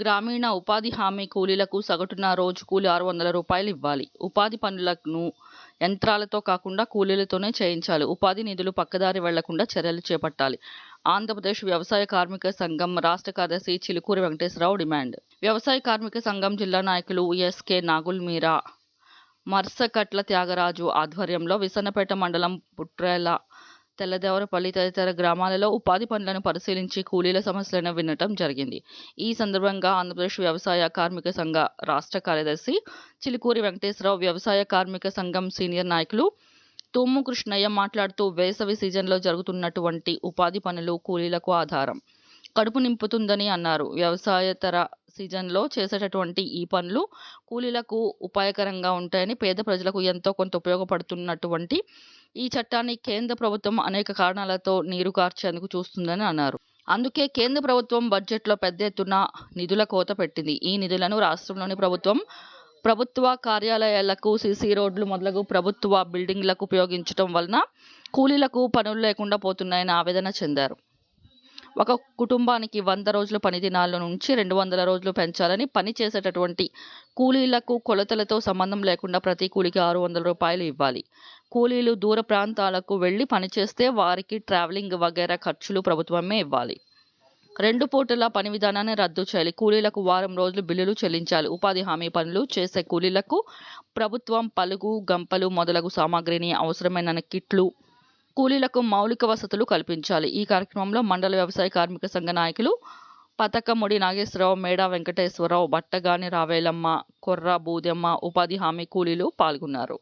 గ్రామీణ ఉపాధి హామీ కూలీలకు సగటున రోజు కూలి ఆరు వందల రూపాయలు ఇవ్వాలి. ఉపాధి పనులను యంత్రాలతో కాకుండా కూలీలతోనే చేయించాలి. ఉపాధి నిధులు పక్కదారి వెళ్ళకుండా చర్యలు చేపట్టాలి. ఆంధ్రప్రదేశ్ వ్యవసాయ కార్మిక సంఘం రాష్ట్ర కార్యదర్శి చిలుకూరి వెంకటేశ్వరరావు డిమాండ్. వ్యవసాయ కార్మిక సంఘం జిల్లా నాయకులు ఎస్కే నాగుల్ మీరా మర్సకట్ల త్యాగరాజు ఆధ్వర్యంలో విసన్నపేట మండలం పుట్రేల తెల్లదేవరపల్లి తదితర గ్రామాలలో ఉపాధి పనులను పరిశీలించి కూలీల సమస్యలను వినటం జరిగింది. ఈ సందర్భంగా ఆంధ్రప్రదేశ్ వ్యవసాయ కార్మిక సంఘ రాష్ట్ర కార్యదర్శి చిలుకూరి వెంకటేశ్వరరావు వ్యవసాయ కార్మిక సంఘం సీనియర్ నాయకులు తొమ్ము కృష్ణయ్య మాట్లాడుతూ వేసవి సీజన్లో జరుగుతున్నటువంటి ఉపాధి పనులు కూలీలకు ఆధారం. కడుపు నింపుతుందని అన్నారు. వ్యవసాయతర సీజన్లో చేసేటటువంటి ఈ పనులు కూలీలకు ఉపాయకరంగా ఉంటాయని పేద ప్రజలకు ఎంతో కొంత ఉపయోగపడుతున్నటువంటి ఈ చట్టాన్ని కేంద్ర ప్రభుత్వం అనేక కారణాలతో నీరు కార్చేందుకు చూస్తుందని అన్నారు. అందుకే కేంద్ర ప్రభుత్వం బడ్జెట్లో పెద్ద ఎత్తున నిధుల కోత పెట్టింది. ఈ నిధులను రాష్ట్రంలోని ప్రభుత్వం ప్రభుత్వ కార్యాలయాలకు సీసీ రోడ్లు మొదలగు ప్రభుత్వ బిల్డింగ్లకు ఉపయోగించడం వలన కూలీలకు పనులు లేకుండా పోతున్నాయని ఆవేదన చెందారు. ఒక కుటుంబానికి వంద రోజుల పని దినాల నుంచి రెండు వందల రోజులు పెంచాలని పని చేసేటటువంటి కూలీలకు కొలతలతో సంబంధం లేకుండా ప్రతి కూలికి ఆరు వందల రూపాయలు ఇవ్వాలి. కూలీలు దూర ప్రాంతాలకు వెళ్ళి పనిచేస్తే వారికి ట్రావెలింగ్ వగైరా ఖర్చులు ప్రభుత్వమే ఇవ్వాలి. రెండు పూటల పని విధానాన్ని రద్దు చేయాలి. కూలీలకు వారం రోజులు బిల్లులు చెల్లించాలి. ఉపాధి హామీ పనులు చేసే కూలీలకు ప్రభుత్వం పలుగు గంపలు మొదలగు సామాగ్రిని అవసరమైన కిట్లు కూలీలకు మౌలిక వసతులు కల్పించాలి. ఈ కార్యక్రమంలో మండల వ్యవసాయ కార్మిక సంఘ నాయకులు పతకముడి నాగేశ్వరరావు మేడా వెంకటేశ్వరరావు బట్టగాని రావేలమ్మ కొర్ర బూదెమ్మ ఉపాధి హామీ కూలీలు పాల్గొన్నారు.